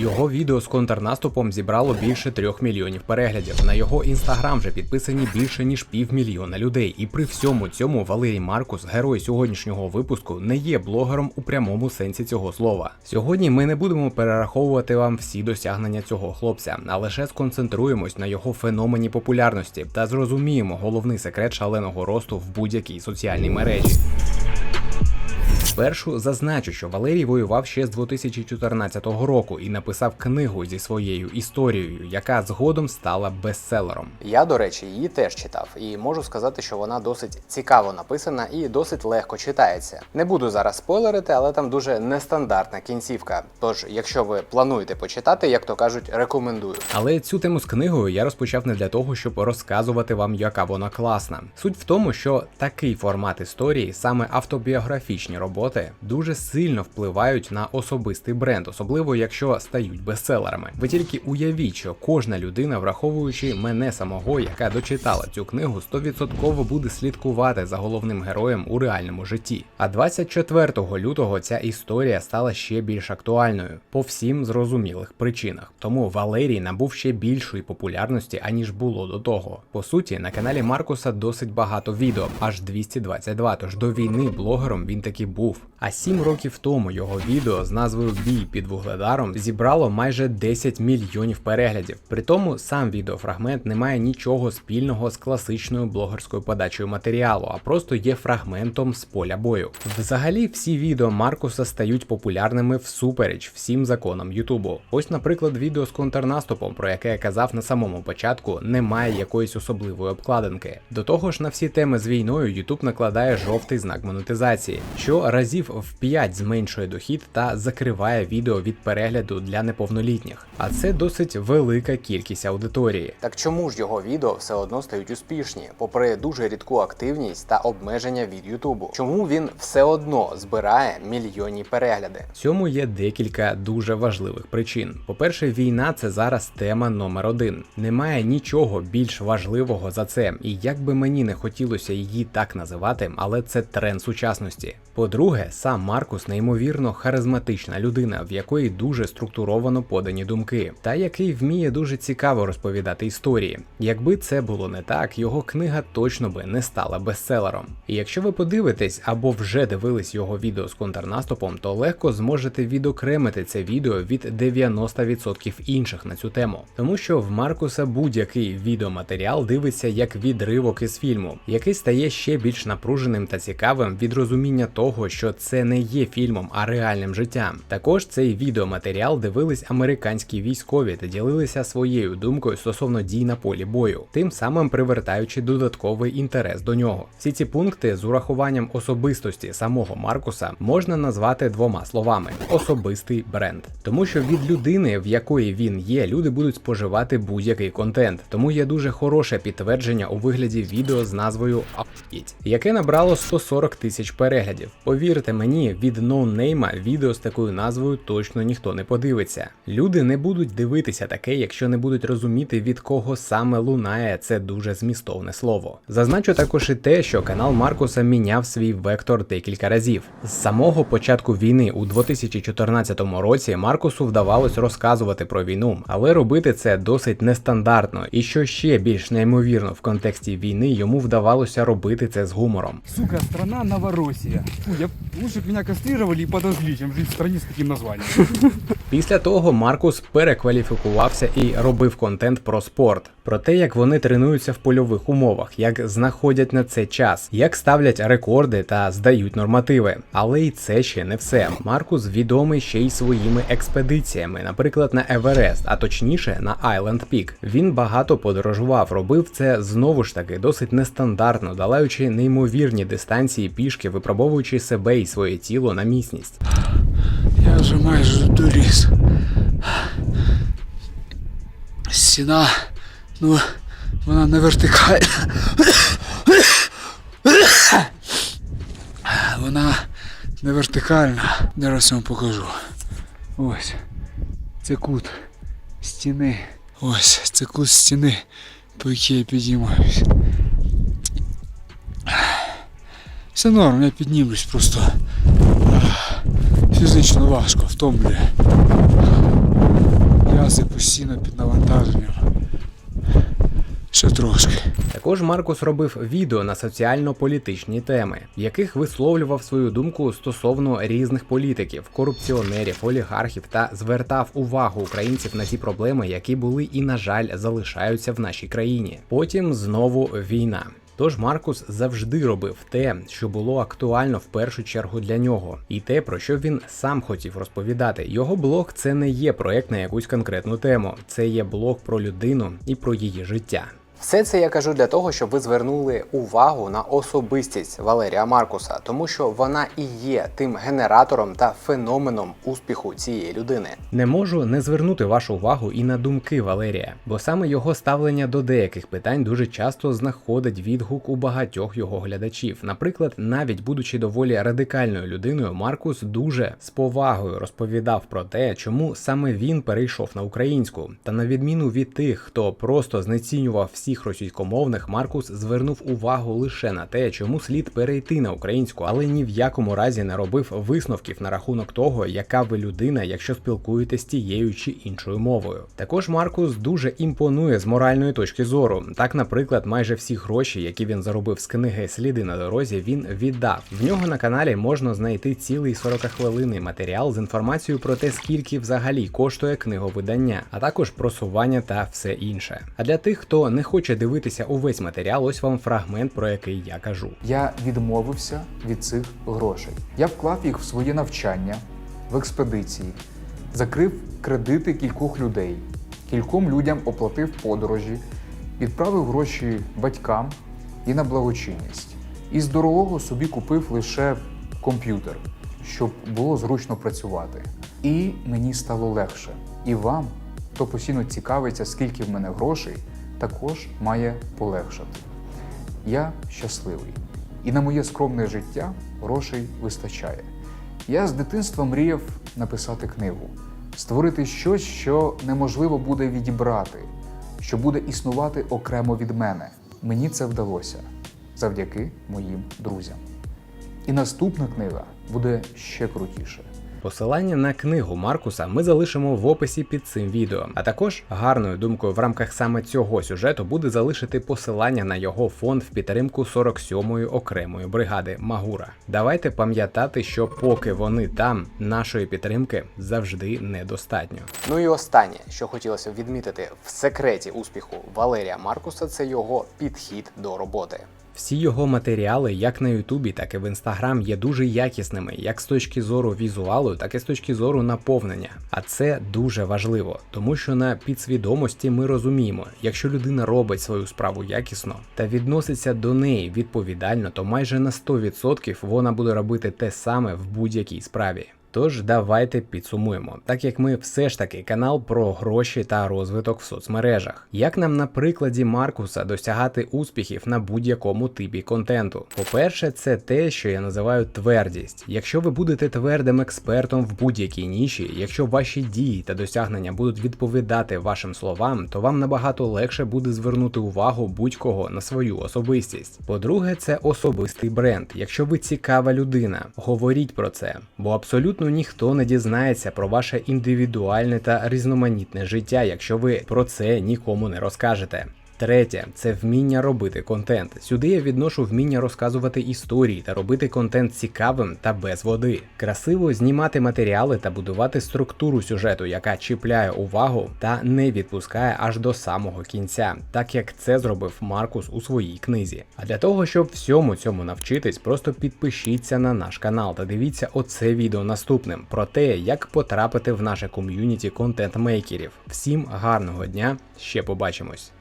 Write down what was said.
Його відео з контрнаступом зібрало більше трьох мільйонів переглядів. На його інстаграм вже підписані більше ніж півмільйона людей. І при всьому цьому Валерій Маркус, герой сьогоднішнього випуску, не є блогером у прямому сенсі цього слова. Сьогодні ми не будемо перераховувати вам всі досягнення цього хлопця, а лише сконцентруємось на його феномені популярності та зрозуміємо головний секрет шаленого росту в будь-якій соціальній мережі. Спершу зазначу, що Валерій воював ще з 2014 року і написав книгу зі своєю історією, яка згодом стала бестселером. Я, до речі, її теж читав, і можу сказати, що вона досить цікаво написана і досить легко читається. Не буду зараз спойлерити, але там дуже нестандартна кінцівка. Тож, якщо ви плануєте почитати, як то кажуть, рекомендую. Але цю тему з книгою я розпочав не для того, щоб розказувати вам, яка вона класна. Суть в тому, що такий формат історії, саме автобіографічні роботи, дуже сильно впливають на особистий бренд, особливо якщо стають бестселерами. Ви тільки уявіть, що кожна людина, враховуючи мене самого, яка дочитала цю книгу, 100% буде слідкувати за головним героєм у реальному житті. А 24 лютого ця історія стала ще більш актуальною по всім зрозумілих причинах. Тому Валерій набув ще більшої популярності, аніж було до того. По суті, на каналі Маркуса досить багато відео, аж 222, Тож до війни блогером він таки був. А 7 років тому його відео з назвою Бій під вугледаром зібрало майже 10 мільйонів переглядів. При тому сам відеофрагмент не має нічого спільного з класичною блогерською подачею матеріалу, а просто є фрагментом з поля бою. Взагалі, всі відео Маркуса стають популярними всупереч всім законам Ютубу. Ось, наприклад, відео з контрнаступом, про яке я казав на самому початку, не має якоїсь особливої обкладинки. До того ж, на всі теми з війною Ютуб накладає жовтий знак монетизації, що разів в 5 зменшує дохід та закриває відео від перегляду для неповнолітніх. А це досить велика кількість аудиторії. Так чому ж його відео все одно стають успішні, попри дуже рідку активність та обмеження від Ютубу? Чому він все одно збирає мільйонні перегляди? Цьому є декілька дуже важливих причин. По-перше, війна це зараз тема номер один. Немає нічого більш важливого за це, і як би мені не хотілося її так називати, але це тренд сучасності. По-друге, сам Маркус неймовірно харизматична людина, в якої дуже структуровано подані думки, та який вміє дуже цікаво розповідати історії. Якби це було не так, його книга точно би не стала бестселером. І якщо ви подивитесь або вже дивились його відео з контрнаступом, то легко зможете відокремити це відео від 90% інших на цю тему, тому що в Маркуса будь-який відеоматеріал дивиться як відривок із фільму, який стає ще більш напруженим та цікавим від розуміння того, що це не є фільмом, а реальним життям. Також цей відеоматеріал дивились американські військові та ділилися своєю думкою стосовно дій на полі бою, тим самим привертаючи додатковий інтерес до нього. Всі ці пункти з урахуванням особистості самого Маркуса можна назвати двома словами: особистий бренд, тому що від людини, в якої він є, люди будуть споживати будь-який контент. Тому є дуже хороше підтвердження у вигляді відео з назвою «Ахуєть», яке набрало 140 тисяч переглядів. Повірте мені, від ноунейма відео з такою назвою точно ніхто не подивиться. Люди не будуть дивитися таке, якщо не будуть розуміти від кого саме лунає це дуже змістовне слово. Зазначу також і те, що канал Маркуса міняв свій вектор декілька разів. З самого початку війни у 2014 році Маркусу вдавалось розказувати про війну, але робити це досить нестандартно, і що ще більш неймовірно в контексті війни йому вдавалося робити це з гумором. Сука, страна Новороссия. Фу, я лучше б меня кастрировали и подожгли, чем жить в стране с таким названием. Після того Маркус перекваліфікувався і робив контент про спорт, про те, як вони тренуються в польових умовах, як знаходять на це час, як ставлять рекорди та здають нормативи. Але і це ще не все. Маркус відомий ще й своїми експедиціями, наприклад, на Еверест, а точніше на Айленд Пік. Він багато подорожував, робив це знову ж таки досить нестандартно, долаючи неймовірні дистанції пішки, випробовуючи себе і своє тіло на міцність. Я вже майже доріс. Стіна, ну, вона не вертикальна. Вона не вертикальна. Зараз я вам покажу. Ось. Це кут стіни. Ось, це кут стіни, по якій я підіймаюсь. Все норм, я піднімлюсь просто фізично важко, втомлює. М'язи постійно під навантаженням. Ще трошки. Також Маркус робив відео на соціально-політичні теми, в яких висловлював свою думку стосовно різних політиків, корупціонерів, олігархів та звертав увагу українців на ті проблеми, які були і, на жаль, залишаються в нашій країні. Потім знову війна. Тож Маркус завжди робив те, що було актуально в першу чергу для нього, і те, про що він сам хотів розповідати. Його блог це не є проект на якусь конкретну тему, це є блог про людину і про її життя. Все це я кажу для того, щоб ви звернули увагу на особистість Валерія Маркуса, тому що вона і є тим генератором та феноменом успіху цієї людини. Не можу не звернути вашу увагу і на думки Валерія, бо саме його ставлення до деяких питань дуже часто знаходить відгук у багатьох його глядачів. Наприклад, навіть будучи доволі радикальною людиною, Маркус дуже з повагою розповідав про те, чому саме він перейшов на українську. Та на відміну від тих, хто просто знецінював всіх російськомовних, Маркус звернув увагу лише на те, чому слід перейти на українську, але ні в якому разі не робив висновків на рахунок того, яка ви людина, якщо спілкуєтесь тією чи іншою мовою. Також Маркус дуже імпонує з моральної точки зору. Так, наприклад, майже всі гроші, які він заробив з книги Сліди на дорозі, він віддав. В нього на каналі можна знайти цілий 40-хвилинний матеріал з інформацією про те, скільки взагалі коштує книговидання, а також просування та все інше. А для тих, хто не хоче дивитися увесь матеріал, ось вам фрагмент, про який я кажу. Я відмовився від цих грошей. Я вклав їх в своє навчання, в експедиції, закрив кредити кількох людей, кільком людям оплатив подорожі, відправив гроші батькам і на благочинність. Із дорогого собі купив лише комп'ютер, щоб було зручно працювати. І мені стало легше. І вам, хто постійно цікавиться, скільки в мене грошей, також має полегшати. Я щасливий. І на моє скромне життя грошей вистачає. Я з дитинства мріяв написати книгу, створити щось, що неможливо буде відібрати, що буде існувати окремо від мене. Мені це вдалося завдяки моїм друзям. І наступна книга буде ще крутіше. Посилання на книгу Маркуса ми залишимо в описі під цим відео. А також гарною думкою в рамках саме цього сюжету буде залишити посилання на його фонд в підтримку 47-ї окремої бригади Магура. Давайте пам'ятати, що поки вони там, нашої підтримки завжди недостатньо. Ну і останнє, що хотілося відмітити в секреті успіху Валерія Маркуса, це його підхід до роботи. Всі його матеріали, як на Ютубі, так і в Інстаграм, є дуже якісними, як з точки зору візуалу, так і з точки зору наповнення. А це дуже важливо, тому що на підсвідомості ми розуміємо, якщо людина робить свою справу якісно та відноситься до неї відповідально, то майже на 100% вона буде робити те саме в будь-якій справі. Тож давайте підсумуємо, так як ми все ж таки канал про гроші та розвиток в соцмережах. Як нам на прикладі Маркуса досягати успіхів на будь-якому типі контенту? По-перше, це те, що я називаю твердість. Якщо ви будете твердим експертом в будь-якій ніші, якщо ваші дії та досягнення будуть відповідати вашим словам, то вам набагато легше буде звернути увагу будь-кого на свою особистість. По-друге, це особистий бренд. Якщо ви цікава людина, говоріть про це, бо абсолютно ніхто не дізнається про ваше індивідуальне та різноманітне життя, якщо ви про це нікому не розкажете. Третє це вміння робити контент. Сюди я відношу вміння розказувати історії та робити контент цікавим та без води. Красиво знімати матеріали та будувати структуру сюжету, яка чіпляє увагу та не відпускає аж до самого кінця, так як це зробив Маркус у своїй книзі. А для того, щоб всьому цьому навчитись, просто підпишіться на наш канал та дивіться оце відео наступним про те, як потрапити в наше ком'юніті контент-мейкерів. Всім гарного дня, ще побачимось!